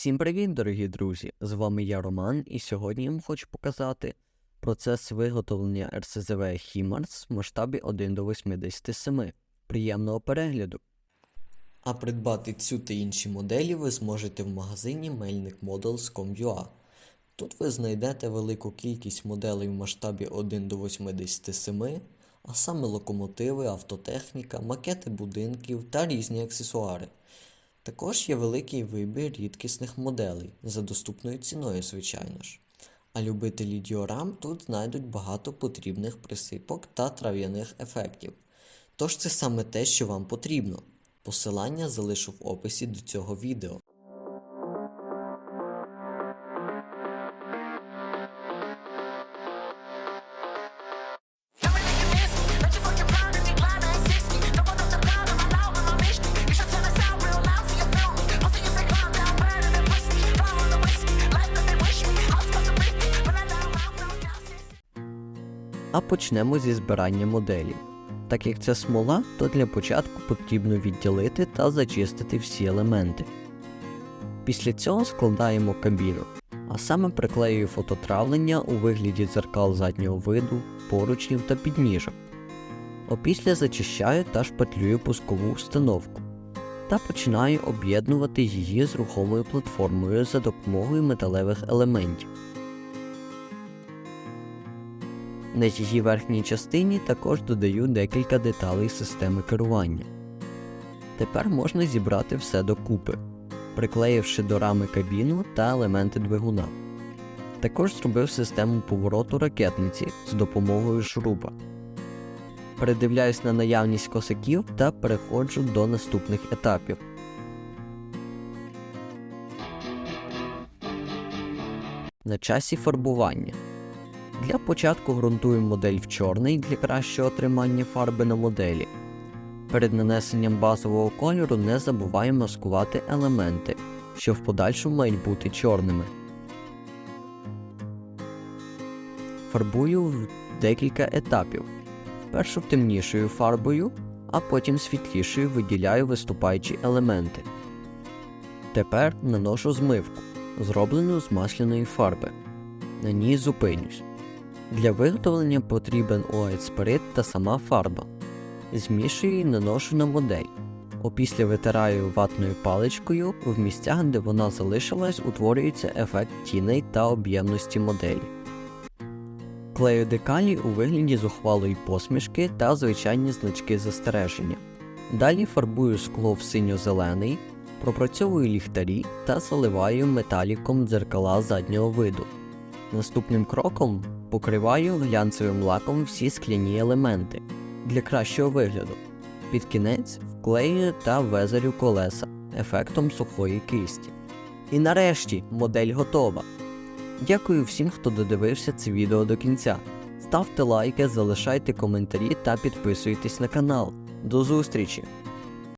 Всім привіт, дорогі друзі! З вами я Роман, і сьогодні я вам хочу показати процес виготовлення RCZV HIMARS в масштабі 1 до 87. Приємного перегляду! А придбати цю та інші моделі ви зможете в магазині melnikmodels.com.ua. Тут ви знайдете велику кількість моделей в масштабі 1 до 87, а саме локомотиви, автотехніка, макети будинків та різні аксесуари. Також є великий вибір рідкісних моделей за доступною ціною, звичайно ж. А любителі діорам тут знайдуть багато потрібних присипок та трав'яних ефектів. Тож це саме те, що вам потрібно. Посилання залишу в описі до цього відео. А почнемо зі збирання моделі. Так як це смола, то для початку потрібно відділити та зачистити всі елементи. Після цього складаємо кабіну, а саме приклеюю фототравлення у вигляді дзеркал заднього виду, поручнів та підніжок. Опісля зачищаю та шпатлюю пускову установку та починаю об'єднувати її з рухомою платформою за допомогою металевих елементів. На її верхній частині також додаю декілька деталей системи керування. Тепер можна зібрати все докупи, приклеївши до рами кабіну та елементи двигуна. Також зробив систему повороту ракетниці з допомогою шуруба. Передивляюсь на наявність косаків та переходжу до наступних етапів. На часі фарбування. Для початку ґрунтуємо модель в чорний для кращого отримання фарби на моделі. Перед нанесенням базового кольору не забуваємо маскувати елементи, що в подальшому мають бути чорними. Фарбую в декілька етапів. Спершу темнішою фарбою, а потім світлішою виділяю виступаючі елементи. Тепер наношу змивку, зроблену з масляної фарби. На ній зупинюсь. Для виготовлення потрібен оет-спирит та сама фарба. Змішую і наношу на модель. Опісля витираю ватною паличкою, в місцях, де вона залишилась, утворюється ефект тіней та об'ємності моделі. Клею декалі у вигляді зухвалої посмішки та звичайні значки застереження. Далі фарбую скло в синьо-зелений, пропрацьовую ліхтарі та заливаю металіком дзеркала заднього виду. Наступним кроком покриваю глянцевим лаком всі скляні елементи для кращого вигляду. Під кінець вклеюю та везерю колеса ефектом сухої кисті. І нарешті модель готова. Дякую всім, хто додивився це відео до кінця. Ставте лайки, залишайте коментарі та підписуйтесь на канал. До зустрічі!